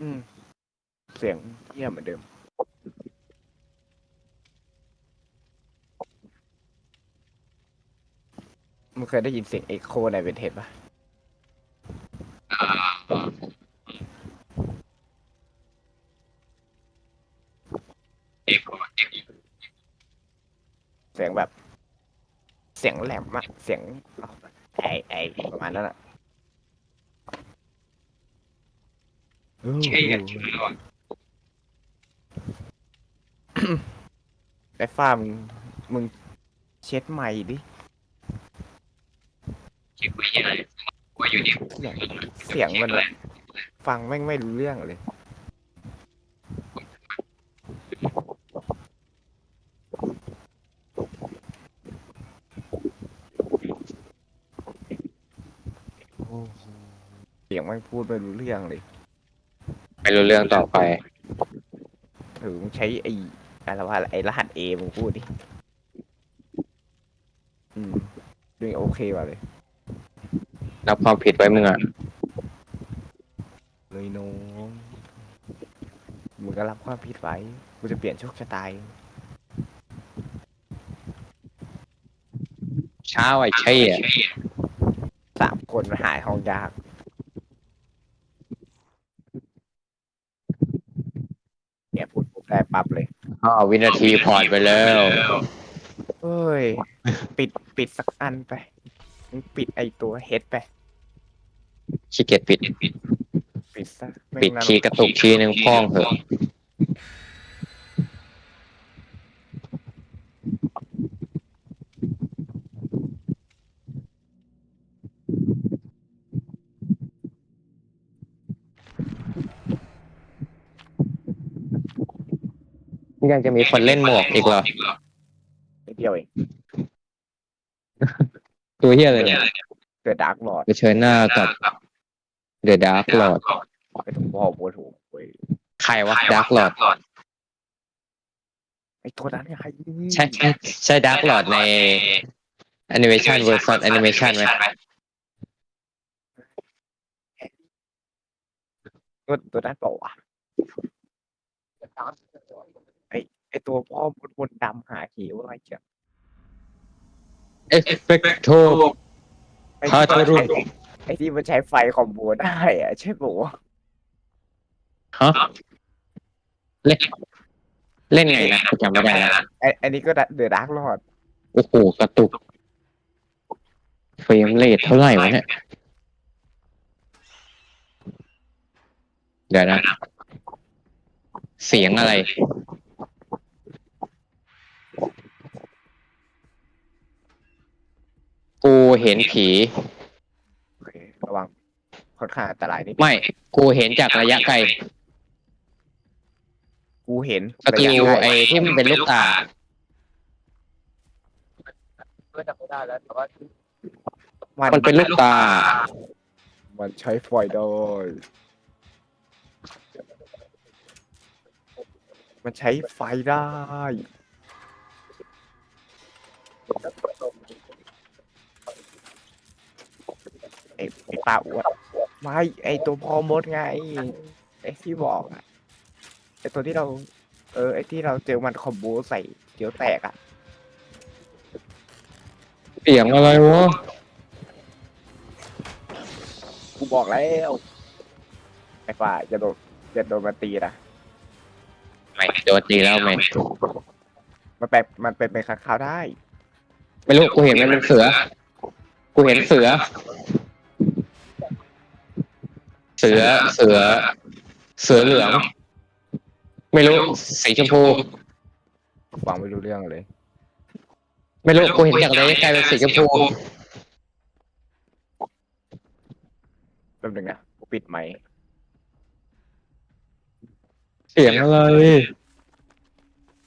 อืม เสียงเยี่ยมเหมือนเดิม มึงเคยได้ยินเสียงเอ็กโคในเวนเทสปะเอกเอกเสียงแบบ เสียงแหลมอะเสียงไอไอประมาณนั้นอะ ใช่กันชัวร์ไอ้ฟ้ามึงมึงเช็ดใหม่ดิเช็คไว้ยังไงว่าอยู่นี่เสียงเสียงมันแบบฟังแม่งไม่รู้เรื่องเลยเสียงไม่งพูดไม่รู้เรื่องเลย ไม่รู้เรื่องต่อไป หรือมึงใช้ไอ้อะไรว่าไอ้รหัสเอมึงพูดดิ อืมดูโอเคว่ะเลยรับความผิดไว้มึงอะ เลยน้องมึงก็รับความผิดไว้กูจะเปลี่ยนโชคชะตาเองเช้าไอ้เช่อะสามคนมาหายห้องยาก เนี่ยพูดปุ๊บ ได้ปั๊บเลยอ๋อวินาทีพอร์ตไปแล้ว เอ้ย ปิดปิดสักอันไปมึงปิดไอตัวเฮดไป ขี้เกียจปิด ปิดซะปิดทีกระตุกทีหนึ่งพ้องเหอะ ยังจะมีคนเล่นหมวกอีกเหรอนิดเดียวเองตัวเฮียเลยเนี่ยเกิดดาร์กหลอดเผชิญหน้ากับ The Dark Lord ไปถึงบอกปวดหัวเว้ยใครวะ Dark Lord ไอตัวนั้นไงใช่ใช่ใช่ Dark Lord ใน Animation vs Animation ไหมตัวตัวนั้นเปล่าวะ ไอไอตัวพ่อบนบนดำหาขีวอะไรเจ้า Effecto ไอ้ฮาที่ทารุไอ้ไอ้ที่มันใช้ไฟคอมโบได้อะใช่ปะวะฮะเล่นเล่นไงนะจำไม่ได้แล้วไอไอันนี้ก็เดือดดาร์กหลอดโอ้โหกระตุก เฟรมเรทเท่าไหร่วะเนี่ยเดี๋ยวนะ เสียงอะไร กูเห็นผี โอเคระวังค่อนข้างอันตรายนิดไม่ กูเห็นจากระยะไกลกูเห็นสกิลไอ้ที่มันเป็นลูกตาก็จำไม่ได้แล้วแต่ว่ามันเป็นลูกตา มันใช้ไฟได้มันใช้ไฟได้ไอ้ไอ้ป้าอ้วนไม่ไอ้ตัวพอมดไงไอ้ที่บอกอะไอ้ตัวที่เรา เออไอ้ที่เราเจอมันคอมโบใส่เดี๋ยวแตกอะเสียงอะไรวะกูบอกแล้วไอ้ฝ่ายจะโดนจะโดนมาตีนะไม่โดนตีแล้วไม่มันแปลมันเป็นไปค้างคาวได้ ไม่รู้กูเห็นมันเป็นเสือ กูเห็นเสือ เสือเสือ เสือเหลืองไม่รู้สีชมพู ฟังไม่รู้เรื่องเลย ไม่รู้กูเห็นจากระยะไกลเป็นสีชมพูแป๊บนึงนะกูปิดไหมค์เสียงอะไร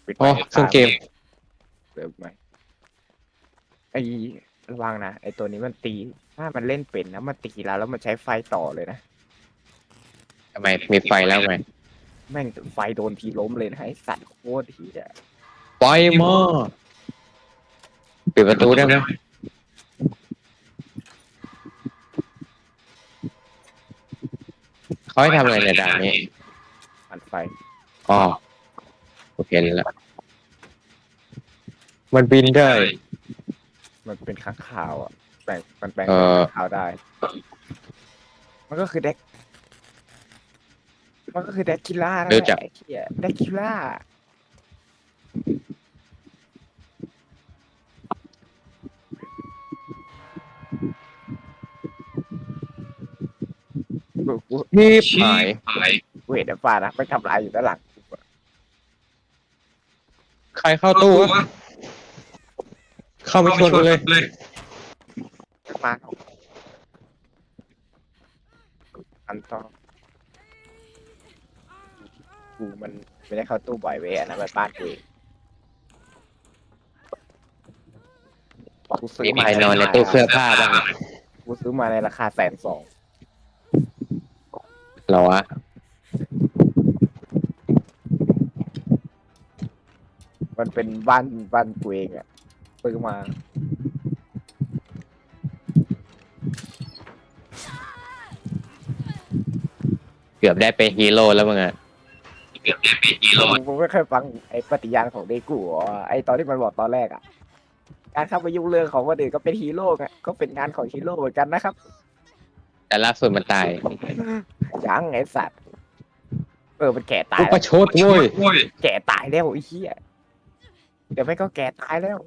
ปิดไหอ๋มอค์เครื่องเกม เปิดไหมค์ไอ้ระวังนะไอ้ตัวนี้มันตี ถ้ามันเล่นเป็นนะมันตีแล้วแล้วมันใช้ไฟต่อเลยนะ ทำไมมีไฟแล้วไหมแม่งไฟโดนทีล้มเลยนะไอ้สัตว์โคตรที่อะไฟมาปิดประตูได้ไหมเขาให้ทำอะไรในด่านนี้อันไฟอ๋อโอเคแล้วมันบินได้ มันเป็นข้างข่าวอะแปลงมันแปลงเอ่เป็นอข้างข่าวได้ มันก็คือเด็ก มันก็คือเด็กคิล่านั่นรู้แหจักละไอ้เหี้ยเด็กคิล่ากูกูนี่หายกูเห็นแต่ฟ้านะไม่ทำลายอยู่ด้านหลังใครเข้าตู้วะเข้าไปชนกันเลย มาอันต่อ กูมันไม่ได้เข้าตู้บ่อยเว้ยอันนะมันบ้านกูเองกูซื้อมีมาใครนอนในตู้เสื้อผ้าบ้างกูซื้อมาในราคาแสนสองเหรอวะมันเป็นบ้านบ้านกูเองอะซื้อมาเกือบได้เป็นฮีโร่แล้วมึงอะ กูไม่เคยฟังไอ้ปฏิญาณของเดกูอะไอ้ตอนที่มันบอกตอนแรกอะการเข้าไปยุ่งเรื่องของคนอื่นก็เป็นฮีโร่ไงก็เป็นงานของฮีโร่เหมือนกันนะครับ แต่ล่าสุดมันตายยังไอ้สัตว์ เออมันแก่ตายกูแล้ว ประชดเว้ยแก่ตายแล้วไอ้เหี้ย เดี๋ยวไม่ก็แก่ตายแล้ว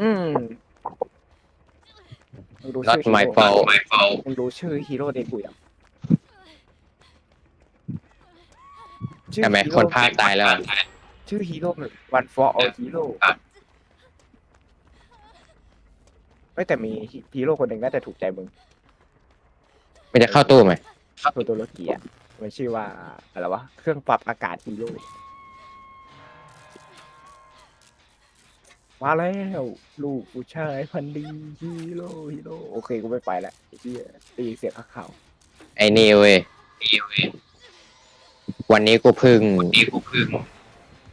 อืมมึงรู้ not ชื่อ my ฮีโร่ fault มึงรู้ชื่อฮีโร่เดกูยัง ชื่อใช่ไหมฮีโร่คนภาคตายแล้วชื่อฮีโร่วันฟอร์ออฮีโร่ไม่แต่มีฮีโร่คนหนึ่งน่าจะถูกใจมึงมันจะเข้าตู้ไหมโทโตโรกิอะมันชื่อว่าอะไรวะเครื่องปรับอากาศฮีโร่มาแล้วลูกผู้ชายพันธุ์ดีฮีโร่ฮีโร่โอเคกูไม่ไปละไอ้เหี้ยได้ยินเสียงข้างข่าวไอ้นี่เว้ย วันนี้กูเพึ่ง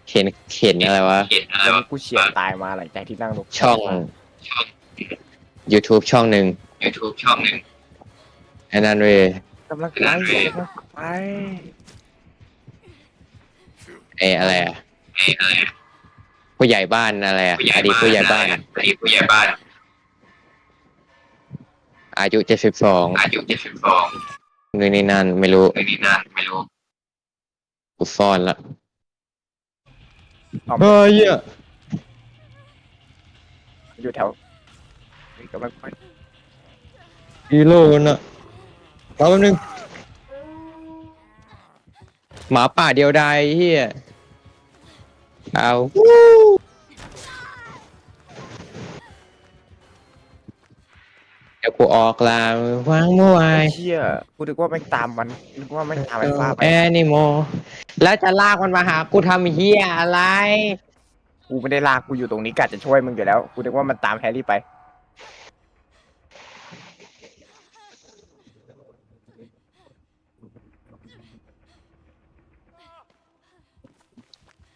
เห็นเห็นอะไรวะแล้วกูเฉียดตายมาหลังจากที่นั่งรถช่อง YouTube ช่องหนึ่ง YouTube ช่องหนึ่งไอ้นั่นเว้ยกำลังไปกำลังไปไอ้อะไรอะเอ้อะไรผู้ใหญ่บ้านอะไรอะผู้ใหญ่อดีตผู้ใหญ่บ้าน อดีตผู้ใหญ่บ้าน อายุเจ็ดสิบสองอายุเจ็ดสิบสองนู่นนี่นั่นไม่รู้ไม่นี่นั่นไม่รู้ กูซ่อนละเอาเฮ้ยอะอยู่แถวนี่กำลังไปฮีโร่น่ะรอแป๊บนึงหมาป่าเดียวดายเฮียเอา กูออกลาวางเมื่อวาไอ้ยเชี่ยกูนึกว่าแม่งตามมันนึกว่าแม่งตามไอ้ฟ้าไปแอนิโม แล้วจะลากมันมาหากูทำเฮียอะไร กูไม่ได้ลากกูอยู่ตรงนี้กะจะช่วยมึงอยู่แล้วกูนึกว่ามันตามแฮร์รี่ไป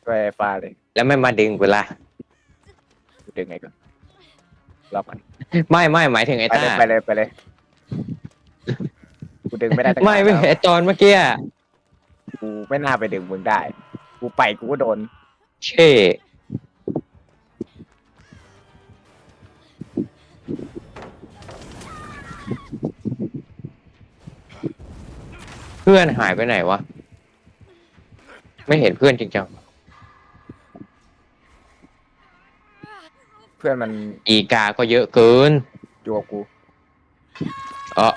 ช่วยไอ้ฟ้าเลยแล้วไม่มาดึงกูละกูดึงไงก่อน รอก่อนไม่ไม่หมายถึงไอ้ไปต้าเลยไปเลยไปเลยกูดึงไม่ได้ตั้งไม่นานไม่แล้วไอ้ตอนเมื่อกี้อะกูไม่น่าไปดึงมึงได้ กูไปกูก็โดนเช่เพื่อนหายไปไหนวะ ไม่เห็นเพื่อนจริงจังเพื่อนมันอีกาก็เยอะเกิน อยู่กับกูเออ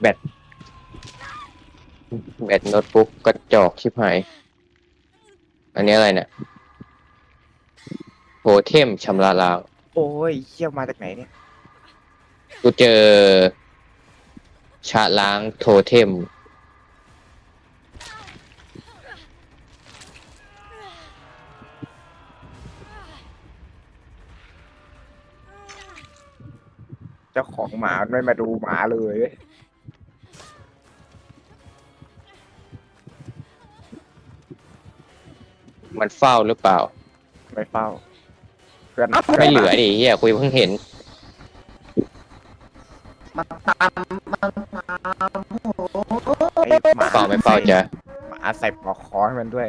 แบตแบตโน้ตบุ๊กกระจอกชิบหาย อันนี้อะไรเนี่ยโฮเทมชำระล้างโอ้ยเชี่ยมาจากไหนเนี่ย กูเจอชาล้างโทเทม จ้าของหมาไม่มาดูหมาเลยมันเฝ้าหรือเปล่า ไม่เฝ้า เพื่อนไม่เหลือดิเฮียคุยเพิ่งเห็นมันตามมันตามโอ้โหไอ้หมาเปล่าไม่เปล่าจ้ะหมาใส่ปลอกคอให้มันด้วย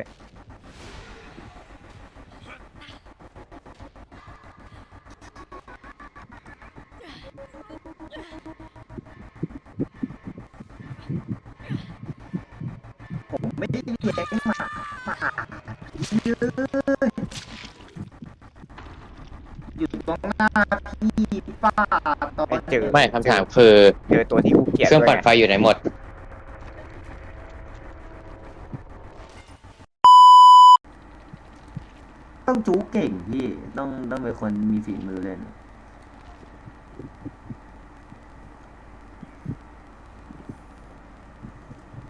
เจอไม่คำถามคือเจอตัวที่กูเกลียดเครื่องด้วยปั่นไฟอยู่ไหนหมด ต้องจู๊เก่งพี่ ต้องต้องเป็นคนมีฝีมือเล่น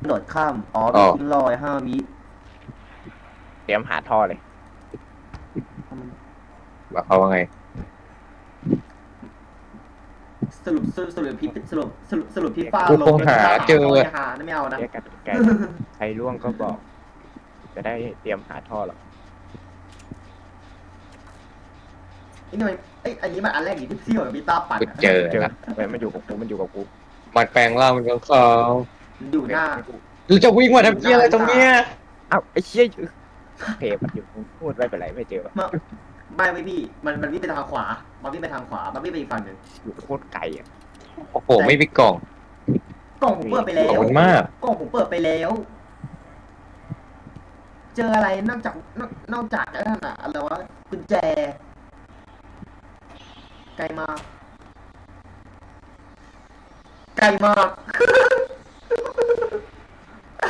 โดดข้าม อ๋ออ๋อทิ้งรอยห้าวิเตรียมหาท่อเลย ว่าเขาว่าไง ส รุปสรุปสรุปพี่สรุปสรุปสรุปพี่ป้ากูลคงหาเจอ ไม่หาไม่เอานะ เรียกกันไกลใครร่วงก็บอก จะได้เตรียมหาท่อหรอกไอ้นี่มันไอ้ยอันนี้มันอันแรกอยู่ที่พี่กับพี่ต้าปั่นกูอะเจอเจอนะเว้ยมันอยู่กับกูมันอยู่กับกูมันแปลงร่างเป็นของเขามันอยู่หน้าหรือจะวิ่งมาทำเพี้ยอะไรตรงเนี้ยเอ้าไอ้เชี่ยเพย์มันอยู่พูดไม่เป็นไรไม่เจอมา ไม่ไม่พี่ มันมันวิ่งไปทางขวา มันวิ่งไปทางขวา มันวิ่งไปอีกฝั่งหนึ่งอยู่โคตรไกลอะโอ้โหไม่มีกล่อง กล่องผมเปิดไปแล้ขอบวคุณมาก กล่องผมเปิดไปแล้ว เจออะไรนอกจากนอกนอกจากไอ้นั่นอะอะไรวะกุญแจ ไกลมากไกลมาก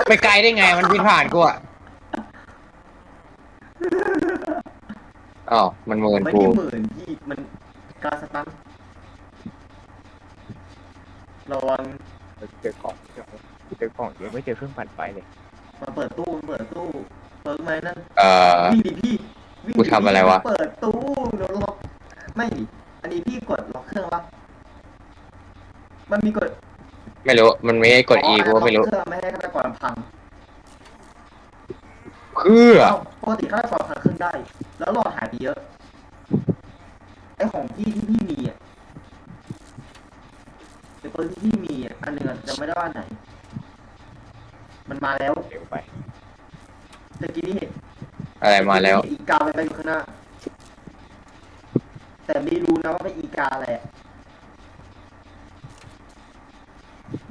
ไปไกลได้ไงมันวิ่งผ่านกูอะ อ๋อมันเหมือนไม่กูได้หมื่นพี่มันการสตันระวังเจอกล่องเจอกล่องยังไม่เจอเครื่องปั่นไฟเลยมาเปิดตู้มาเปิดตู้เปิดไหมนั่นเอ่อ วิ่งดิพี่วิ่งกูทำอะไรวะ เปิดตู้เดี๋ยวล็อกไม่ดิอันนี้พี่กดล็อกเครื่องวะมันมีกดไม่รู้ มันไม่ให้กด E กูก็ไม่รู้ ล็อกเครื่องไม่ให้ฆาตกรพัง เพื่อเอ้าปกติฆาตกรพังเครื่องได้ แล้วหลอดหายไปเยอะ ไอของพี่ที่พี่มีอะไอปืนที่พี่มีอะอันหนึ่งอะจำไม่ได้ว่าอันไหน มันมาแล้วเร็วไป ตะกี้นี่เห็นอะไรมาแล้ว อีกาไปไปอยู่ข้างหน้า แต่ไม่รู้นะว่าเป็นอีกาอะไรอะ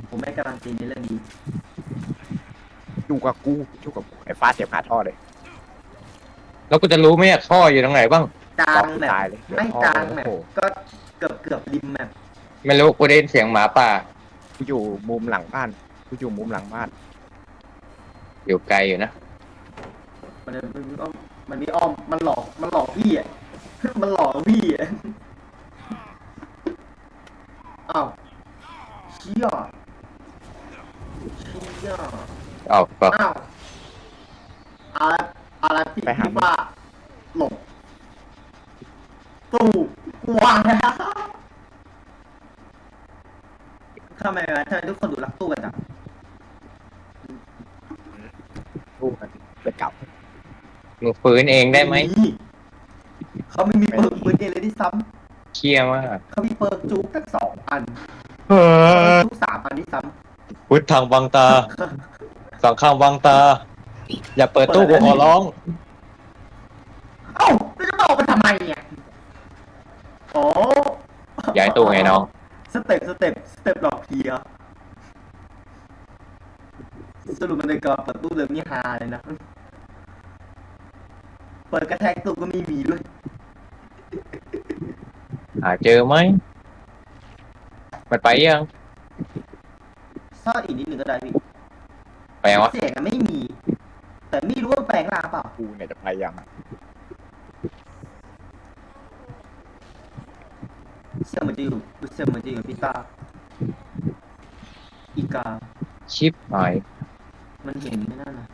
ผมไม่การันตีในเรื่องนี้ อยู่กับกูอยู่กับกูไอ้ฟ้าเตรียมหาท่อเลยแล้วกูจะรู้ไหมเนี่ยท่ออยู่ตรงไหนบ้าง กลางแบบตายเลยไม่ท่อกลางแบบโอ้โหก็เกือบเกือบริมแบบไม่รู้กูได้ยินเสียงหมาป่า กูอยู่มุมหลังบ้านกูอยู่มุมหลังบ้านอยู่ไกลอยู่นะมันมันมีอ้อมมันมีอ้อมมันหลอกมันหลอกพี่อะ มันหลอกพี่อะอ้าวเชี่ยเชี่ย อ้าวก็อ้าวอะไรอะไรพี่ไปหาพี่ว่าหลบตู้วางแล้วทำไมวะทำไมทุกคนดูรักตู้กันจังรูปมันเป็นเก่ามึงฟื้นเองได้ไหมเขาไม่มีเปิร์กปืนเองเลยที่ซ้เชี่ยมากำเขามีเปิร์กจุกทั้งสองอันเฮ้เขามียจุกสามอันที่ซ้พุทธังบังตา สองข้างบังตา อย่าเปิดตู้กูขอร้องำเอ้าแล้วจะมาออกไปทำไมเนี่ยโอ้ย้ายตู้ไงน้อง สเต็ปสเต็ปสเต็ปหลอกเพียสรุปมันในกรอบเปิดตู้เดิมนี่ฮาเลยนะเปิดกระแทกตู้ก็ไม่มีด้วยหาเจอไหมมันไปยังซ่อนอีกนิดหนึ่งก็ได้พี่ ไปยังวะเสียงอะไม่มี แต่ไม่รู้ว่าแปลงร่างเปล่ากูเนี่ยจะพยายามเสียงมันจะอยู่เสียงมันจะอยู่พี่ตาอีกา ชิปหายมันเห็นไม่น่านะ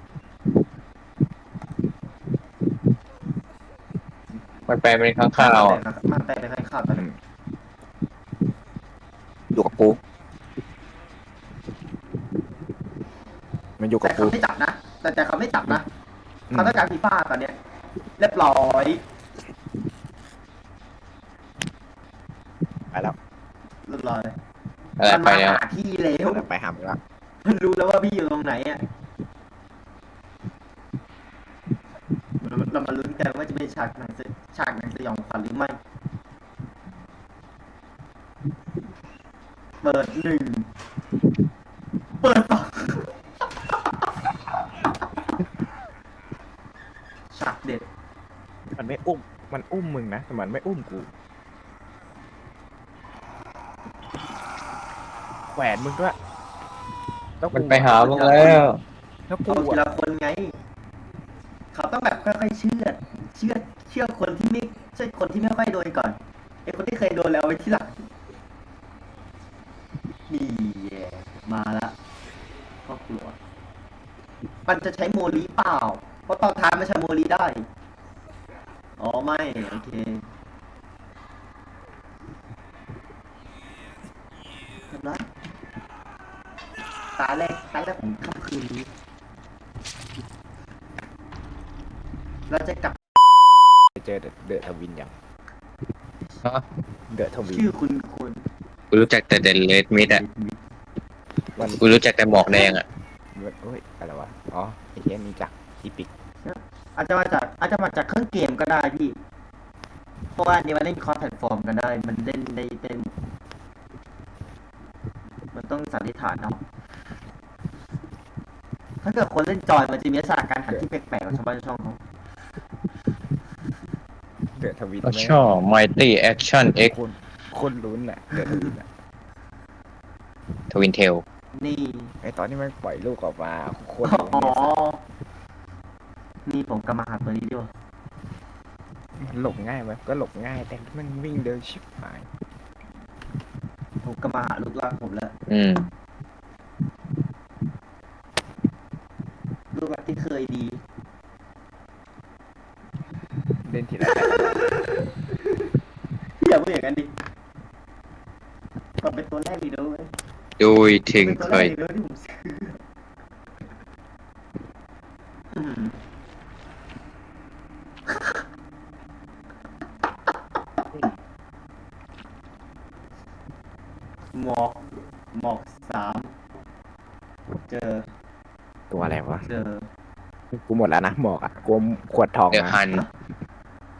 มันแปลเป็นข้างข้าวอะมันแปลเป็นข้างข่าวแต่อยู่กับกู มันอยู่กับแต่กู เขาไม่จับนะ แต่แต่เขาไม่จับนะอืม เขาต้องการฟีฟ่าตอนเนี้ยเรียบร้อยไปแล้ว เรียบร้อยอะไรมันไปมาแล้ว หาพี่แล้วไปหามึงละมันรู้แล้วว่าพี่อยู่ตรงไหนอะเราเรามาลุ้นกันว่าจะเป็นฉากหนังสฉากหนังสยองขวัญหรือไม่ เปิดหนึ่ง เปิดสองฉากเด็ด มันไม่อุ้มมันอุ้มมึงนะแต่มันไม่อุ้มกู แหวนมึงด้วยแล้วกูมันไปหามึงแล้ว แล้วกูเอาทีอะละคนไง เขาต้องแบบค่อยๆเชื่อดเชื่อดเชื่อคนที่ไม่ใช่คนที่ไม่ค่อยโดนก่อนไอ้คนที่เคยโดนแล้วเอาไว้ที่หลังนี่แย่มาละครอบครัว มันจะใช้โมลีเปล่า เพราะตอนท้ายมันใช้โมลีได้ อ๋อไม่โอเคเรียบร้อยตาแรกตาแรกของค่ำคืนนี้เราจะกลับไปเจอเดอะเดอะทวินยังฮะ เดอะทวินชื่อคุณคุณกูรู้จักแต่เดนเลดมิดอะมันกูรู้จักแต่หมอกแดงอะมันเฮ้ยอะไรวะ อ๋อไอ้เหี้ยนี่จากอีพิกอาจจะมาจาก อาจจะมาจากเครื่องเกมก็ได้พี่ เพราะว่าอันนี้มันเล่นคอร์สแพลตฟอร์มกันได้ มันเล่นได้เต้น มันต้องสันนิษฐานเอาถ้าเกิดคนเล่นจอยมันจะมีลักษณะการหันที่แปลกๆของชาวบ้านชาวช่องเขาเดอะทวินก็ชอบ Mighty Action X คนคนลุ้นอะเดอะทวินอะ Twin Tail นี่ไอตอนที่มันปล่อยลูกออกมาคนอ๋ลุ้นอเนี่ย นี่ผมกำมาหาตัวนี้ด้วยมันหลบง่ายไหมก็หลบง่าย แต่มันวิ่งเดินชิบหาย ผมกำมาหาลูกรักผมแล้ว อืม ลูกรักที่เคยดีเล่นทีไรพี่อย่าพูดอย่างนั้นดิมันเป็นตัวแรกดีด้วยดูถึงเป็นตัวเคแรกย ดีด้วยที่ผมซื้ออืมหมอกหมอกสามเจอ ตั วอะไรวะเจอกูหมดแล้วนะหมอกอะกูขวดทอง The นะ Hunt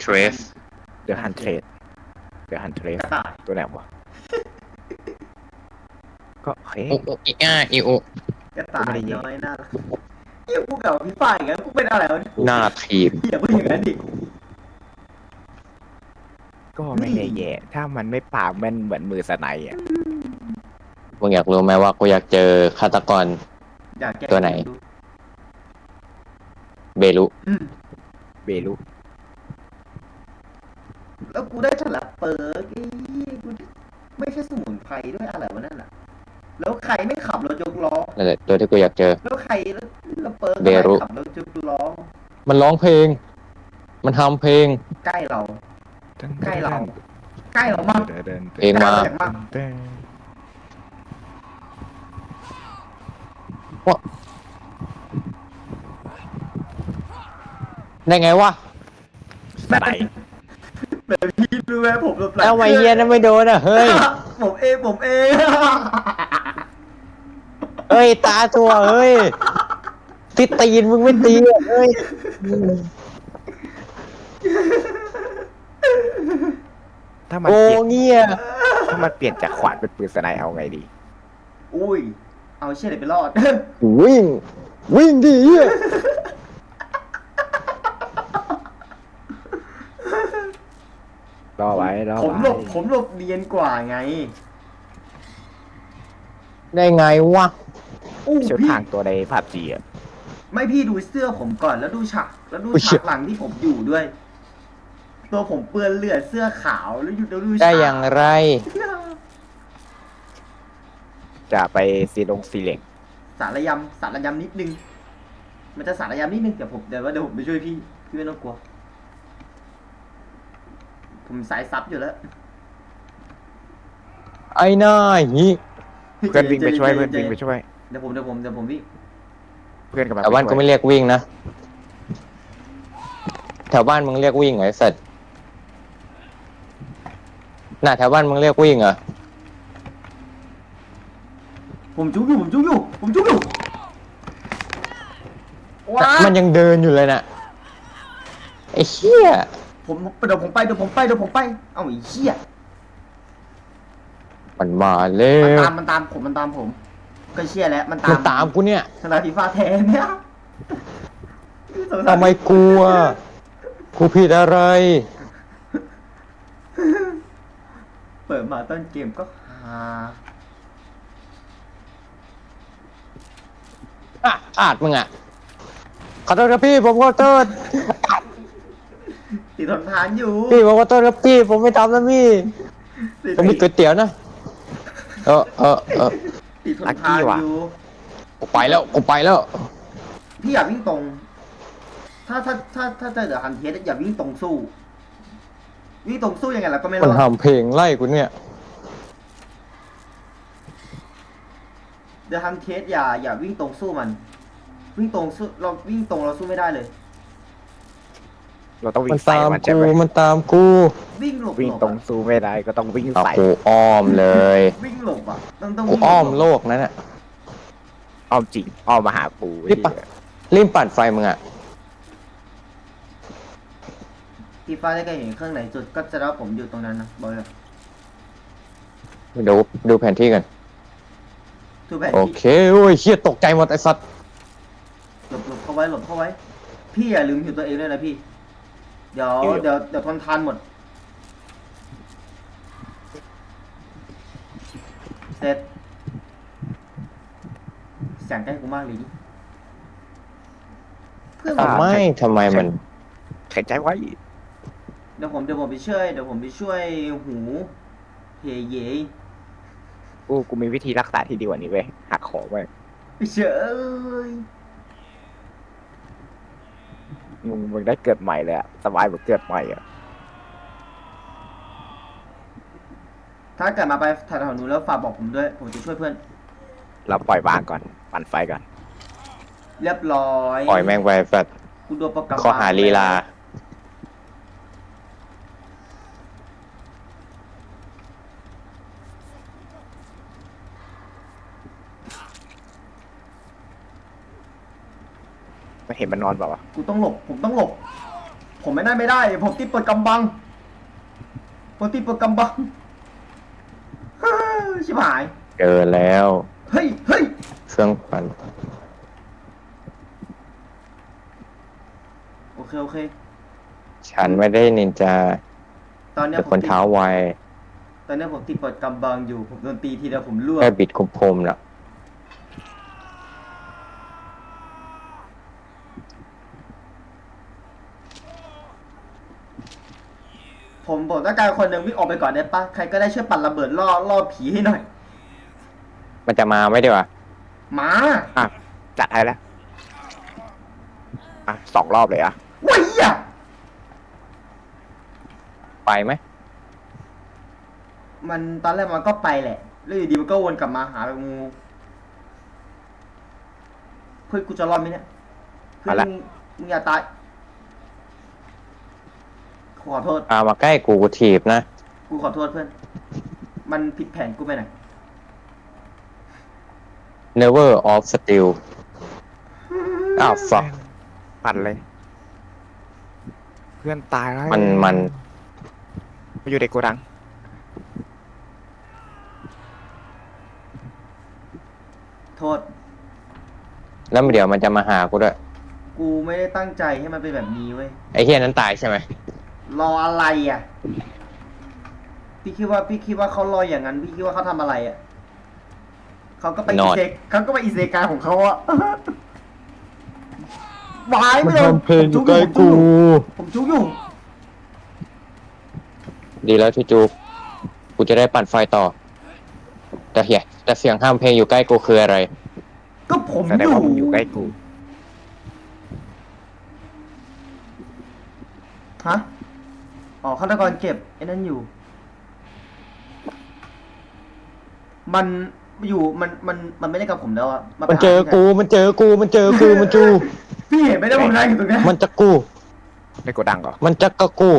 Trace เดอะฮันเทรดเดอะฮันเทรดกระต่ายตัวไหนวะก็เฮ้ยอุอุอีอ้าอีอุกระต่าไม่ยได้ยิงน้อยน่ารักเหี้ยพูดกับพี่ฝ่ายอย่างนั้นกูเป็นอะไรวะเนี่ยหน้าทีมอย่าพูดอย่างนั้นดิ ก็ไม่ได้แย่ ถ้ามันไม่ปากแมันเหมือนมือสไนด์อะมึงอยากรู้ไหมว่ากูอยากเจอฆาตกร อยากแก้ตัวไหน ดู เบลุอืมเบลุแล้วกูได้ฉลับเปิร์กไอ้เหี้ยกูไม่ใช่สมุนไพรด้วยอะไรวะนั่นน่ะ แล้วใครไม่ขับรถยกล้อ นั่นแหละตัวที่กูอยากเจอ แล้วใครแล้วแล้วเปิร์กเบรุใคขับรถยกล้อมันร้องเพลง มันทำเพลง ใกล้เรา ใกล้เรา ใกล้เรามากเดินเดินเพลงมา ใกล้เรอย่างมาก เดิน ได้ไงวะสไนด์แบบพี่รู้ไหมผมแบบหลังแล้วทำไมเฮียนั่นไม่โดนอะ เฮ้ย ผมเองผมเองเฮ้ย ตาตัวเฮ้ยติดตีนมึงไม่ตีอะเฮ้ย ถ้ามันโอ้เปลี่ยนเงี้ยถ้ามันเปลี่ยนจากขวานเป็นปืนสไนด์เอาไงดี อุ้ย เอาเชี่ยอะไรไปรอด วิ่ง วิ่งดิเฮีย รอไว้รอผมไว้หลบผมหลบเนียนกว่าไงได้ไงวะอู้ชุดพี่ทางตัวในภาพจีอะ ไม่พี่ดูเสื้อผมก่อนแล้วดูฉากแล้วดูอุ๊ยฉากหลังที่ผมอยู่ด้วย ตัวผมเปื้อนเลือดเสื้อขาวแล้วอยู่แล้วดูฉากได้อย่างไร จะไปซีลงซีเล็ก สารยำสารยำนิดนึง มันจะสารยำนิดนึงเดี๋ยวผมเดี๋ยวว่าเดี๋ยวผมไปช่วยพี่พี่ไม่ต้องกลัว ผมสายซับอยู่แล้วไอ้หน้าหีเพื่อนวิ่งไปช่วยเพื่อนวิ่งไปช่วยเดี๋ยวผมเดี๋ยวผมเดี๋ยวผมวิ่งเพื่อนกำลังแถวบ้านไปกูช่วยไม่เรียกวิ่งนะแถวบ้านมึงเรียกวิ่งเหรอไอ้สัตว์น่ะแถวบ้านมึงเรียกวิ่งเหรอผมจุกอยู่ผมจุกอยู่ผมจุกอยู่ว้ามันยังเดินอยู่เลยน่ะไอ้เหี้ย ผมเดี๋ยวผมไปเดี๋ยวผมไปเดี๋ยวผมไป เอ้าไอ้เหี้ยมันมาแล้มันวตามมันตามผมมันตามผม ก็เชี่ยแล้วมันตามัมนตามกูเนี่ยสนาฟีฟ้าแทนเนี่ยสงสารทำไมกลัวกูผิดอะไร เปิดมาต้นเกมก็ฮาอะอาดมึงอะขอโทษครับพี่ผมขอโทษติด ทนทานอยู่ พี่ผมขอโทษครับพี่ผมไม่ทำแล้วพี่ติดผมมีก๋วยเตี๋ยวนะเออเออเออ ติดทนทานอยู่ กูไปแล้วกูไปแล้วพี่อย่าวิ่งตรง ถ้าถ้าถ้าถ้าเจอเดอะฮันเทสอย่าวิ่งตรงสู้ วิ่งตรงสู้ยังไงล่ะก็ไม่มันรู้ทำเพลงไล่กูเนี่ยเดอะฮันเทสอย่าอย่าวิ่งตรงสู้มัน วิ่งตรงสู้เราวิ่งตรงเราสู้ไม่ได้เลย เราต้องวิ่มันงใส่ตามมันใช่กูไหมมันตามกูวิ่งหลบวิ่งหลบตรงอะสู้ไม่ได้ก็ต้องวิ่งเอาใส่กูอ้อมเลย วิ่งหลบอะต้องต้องกูวิ่งหบอ้อมโลกนั่นน่ะ อ้อมจริงอ้อมมาหาปูรีบปะ รีบปั่นไฟมึงอะ พี่ฟ้าได้ก็เห็นเครื่องไหนจุดก็จะรับผมอยู่ตรงนั้นนะบอกเลยเดี๋ยวดูแผนที่กันทูแบนโอเคโอ้ยเฮียตกใจหมดไอ้สัตว์หลบหลบเข้าไว้หลบเข้าไว้ พี่อย่าลืมอยู่ตัวเองด้วยนะพี่ เดี๋ยวเดี๋ยวเดี๋ยวทนทานหมด เสร็จเสียงใกล้กูมากเลยดิเพื่อนผมทำไมทำไมมันแข็งใจไว้ เดี๋ยวผมเดี๋ยวผมไปช่วย เดี๋ยวผมไปช่วยหูเฮเยกูกูมีวิธีรักษาที่ดีกว่านี้เว้ยหักคอไว้เฉย มึงมึงได้เกิดใหม่เลยอะสบายแบบเกิดใหม่อะถ้าเกิดมาไปแถวๆนู้นแล้วฝากบอกผมด้วย ผมจะช่วยเพื่อน เราปล่อยวางก่อน ปั่นไฟก่อน เรียบร้อยปล่อยแม่งไปสัตว์กูโดนประกันข้อหาลีลา เห็นมันนอนเปล่าวะกูต้องหลบ ผมต้องหลบ ผมไม่ได้ไม่ได้ ผมติดเปิดกำบังผมติดเปิดกำบังฮ่าชิบหาย เจอแล้ว เฮ้ยเฮ้ยเครื่องปั่นโอเคโอเค ฉันไม่ได้นินจาตอนเนี้ยแต่ผคมนติดเท้าไวตอนเนี้ยผมติดเปิดกำบังอยู่ ผมโดนตีทีเดียวผมล่วง แค่บิดคมคมๆน่ะ ผมผมต้องการคนหนึ่งวิ่งออกไปก่อนได้ปะใครก็ได้ช่วยปั่นระเบิดล่อล่อผีให้หน่อย มันจะมาไหมดีวะมาอะจัดให้แล้วอะสองรอบเลยอะว้ยอะไปไหมมันตอนแรกมันก็ไปแหละ แล้วอยู่ดีมันก็วนกลับมาหาแบบงูเพื่อนกูจะรอดไหมเนี่ยเพื่อนเอาละมึงมึงอย่าตาย ขอโทษพามาใกล้กูกูถีบนะ กูขอโทษเพื่อน มันผิดแผนกูไปหน่อย never off steel อ้าว fuck ปั่นเลย เพื่อนตายแล้วมันมัน มาอยู่ในโกดัง โทษ แล้วเดี๋ยวมันจะมาหากูด้วย กูไม่ได้ตั้งใจให้มันเป็นแบบนี้เว้ย ไอ้เฮียนั้นตายใช่ไหม รออะไรอะ พี่คิดว่าพี่คิดว่าเขารออย่างนั้น พี่คิดว่าเขาทำอะไรอะเขาก็ไปอิเซกเขาก็ไปอิเซกาของเขาอะวายไม่โดนผมจุกอยู่ผมจุกอยู่ดีแล้วที่จูบกูจะได้ปั่นไฟต่อ แต่เฮียแต่เสียงห้ามเพลงอยู่ใกล้กูคืออะไร ก็ผมแสดองยู่ว่ามึงอยู่ใกล้กู ฮะ อ๋อฆาตกรเก็บไอ้นั่นอยู่ มันอยู่มันมันมันไม่ได้กับผมแล้วอะาไปมันเจอหาที่ไหกู มันเจอกู มันเจอกู มันจู พี่เห็นไหมได้ผมนั่งอยู่ตรงเนี้ยมันจะกูในโกดังเหรอมันจะกะกู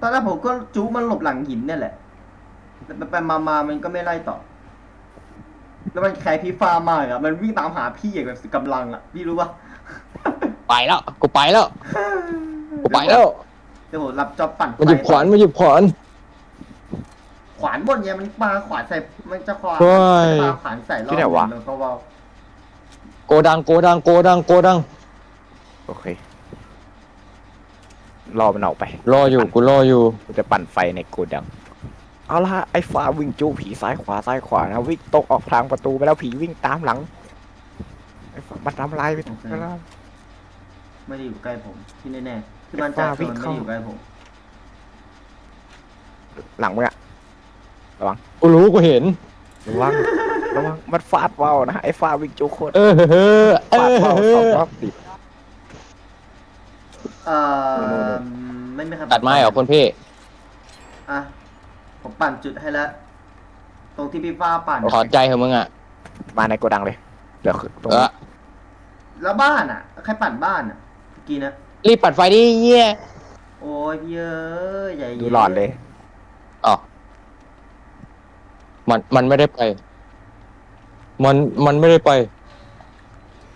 ตอนแรกผมก็จูมันหลบหลังหินเนี่ยแหละไปไปมามามันก็ไม่ไล่ต่อ แล้วมันแคร์พี่ฟ้ามากอะมันวิ่งตามหาพี่อย่างแบบสุดกำลังอะพี่รู้ปะ ไปแล้ว กูไปแล้ว กูไปแล้ว เดี๋ยวผมรับจ็อบปั่นไฟมาหยิบขวานมาหยิบขวาน ขวานบนเนี่ยมันปาขวานใส่มันจะขวานเฮ้ย ปาขวานใส่รอบมันก็ว่าวโกดังโกดังโกดังโกดัง โอเค รอมันออกไปรออยู่กูรออยู่ กูจะปั่นไฟในโกดัง เอาละไอ้ฟ้าวิ่งจู้ผีซ้ายขวาซ้ายขวานะวิ่งตกออกทางประตูไปแล้วผีวิ่งตามหลังไอ้ฟ้ามันทำลายไปทุกแล้ว ไม่ได้อยู่ใกล้ผม ที่แน่ๆที่มันใจฟ้าคือวิ่งมันไม่เข้าได้อยู่ใกล้ผม หลังมึงอะกูรู้กูเห็น ระวัง ระวัง มันฟาดเว้าวนะ ไอ้ฟ้าวิ่งจู้โคตรเออเออเอฟาดอเว้าวเอสองอรอบติดเอ่อไม่มีใครตัดไม้เหรอคนพี่ อะผมปั่นจุดให้แล้ว ตรงที่พี่ฟ้าปั่นขอใจเถอะมึงอะมาในโกดังเลย เดี๋ยวตรงเอนี้อแล้วบ้านอะใครปั่นบ้านอะเมื่อ กี้นะรีบปัดไฟดิเยี่ยโอ้ยพี่เอ้ยใหญ่ดูหลอดเลยอ๋อมันมันไม่ได้ไป มันมันไม่ได้ไป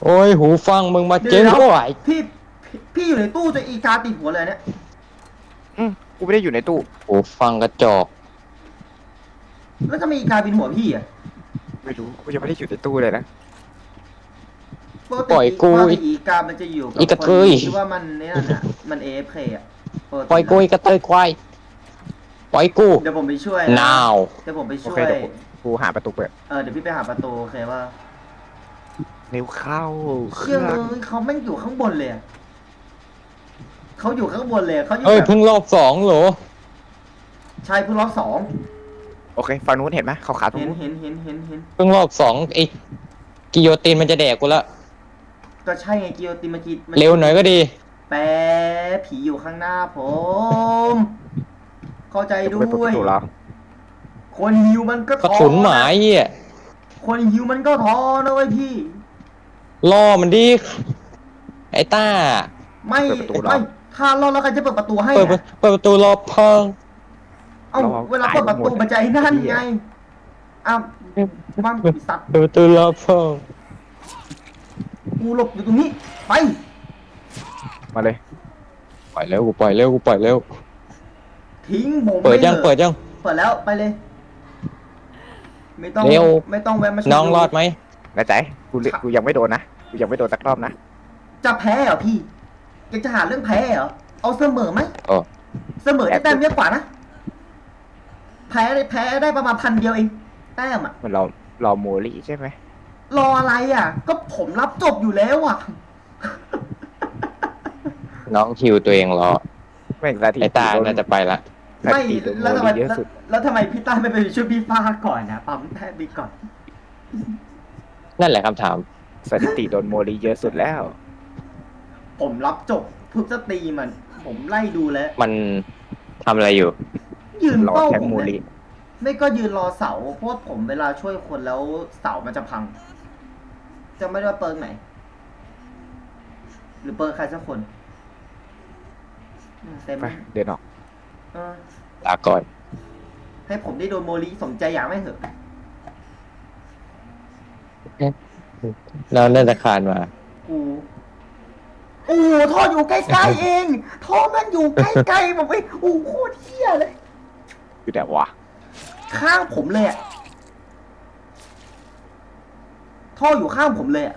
โอ้ยหูฟังมึงมาเจ๊งก็ไหวพี่พี่พี่อยู่ในตู้จะอีกาติดหัวเลยเนี่ยอืมกูไม่ได้อยู่ในตู้ หูฟังกระจอกแล้วจะมีอีกาบินหัวพี่อะไม่รู้กูยังไม่ได้อยู่ในตู้เลยนะ ปกปล่อยกูปกติอีกามันจะอยู่กับอีกระเทย คนที่ว่ามันเนี่ยน่ะมันเอฟเคอะติปล่อยกูอีกกระเตยควายปล่อยกู เดี๋ยวผมไปช่วยนาวเดี๋ยวผมไปโอช่วเคย เดี๋ยวกูกูหาประตูเปิด เออเดี๋ยวพี่ไปหาประตูโอเคว่าเร็วเข้าเคเชื่รื่อองเขาแม่งอยู่ข้างบนเลยอะเขาอยู่ข้างบนเลยเขาอยู่เอ้ยแบบเพิ่งรอบสองเหรอใช่เพิ่งรอบสองโอเคฝั่งนู้นเห็นไหมเขาขาตรงเห็นนู้นเห็นเห็นเห็นเห็นเพิ่งรอบสองไอ้กิโยตินมันจะแดกกูละ ก็ใช่ไงกิโยตินเมื่อกี้มัเร็วหน่อยก็ดี แปรผีอยู่ข้างหน้าผม เข้าใจเดี๋ยวด้กูไปเปิดประวยตูแล้วคนหิวมันก็กระท้อสุนหมาเหี้ยคนหิวมันก็ท้อนะเว้ยพี่ ล่อมันดิไอ้ต้า ไม่ไม่ถ้ารอดแล้วใครจะเปิดประตูให้เปิดอะเปิดประตูรอพังเอ้าเวลาเปิดประตูมันจะไอ้นั่นไงอ้าวมันสัตว์เปิดประตูรอพัง กูหลบอยู่ตรงนี้ ไป มาเลย ปล่อยเร็วกูปล่อยเร็วกูปล่อยเร็ว ทิ้งผมเปิดยังไม่หอะเปิดยัง เปิดแล้วไปเลย ไม่ต้องเร็ว ไม่ต้องแวะมาช่วยน้องรอดไหมแน่ใจกูเลกูยังไม่โดนนะ กูยังไม่โดนสักรอบนะ จะแพ้เหรอพี่อยากจะหาเรื่องแพ้เหรอ เอาเสมอไหมโอ้ เสมอได้แต้มเยอะกว่านะ แพ้ได้แพ้ได้ประมาณพันเดียวเอง แต้มอะมันรอรอโมลี่ใช่ไหม รออะไรอะ ก็ผมรับจบอยู่แล้วอะ น้องคิวตัวเองรอแม่งนาทีไอ้ตาโดนน่าจะไปละนาไม่ทีโดนโมแล้วทำไมลี่เยอะสุดแล้วทำไมพี่ต้าไม่ไปช่วยพี่ฟ้าก่อนนะปั๊มแต้มไปก่อน นั่นแหละคำถาม สถิติโดนโมลี่เยอะสุดแล้ว ผมรับจบทุกสตรีมมัน ผมไล่ดูแล้ว มันทำอะไรอยู่ ยืนรอเฝ้าแทงผมโมเนี่ลี่ยไม่ก็ยืนรอเสาเพราะว่าผมเวลาช่วยคนแล้วเสามันจะพัง จะไม่ได้ว่าเปิงไหน หรือเปิงใครสักคนอืมเต็มไปเดินออกเออลาก่อนให้ผมได้โดนโมลีสมใจอยากไม่เหอะแล้วน่าจะคานมา กูโอ้โหท่ออยู่ใกล้ๆเองท่อมันอยู่ใกล้ๆแบบเว้ยโอ้โหโคตรเที่ยเลย อยู่แต่วะ ข้างผมเลยอะ ท่ออยู่ข้างผมเลยอะ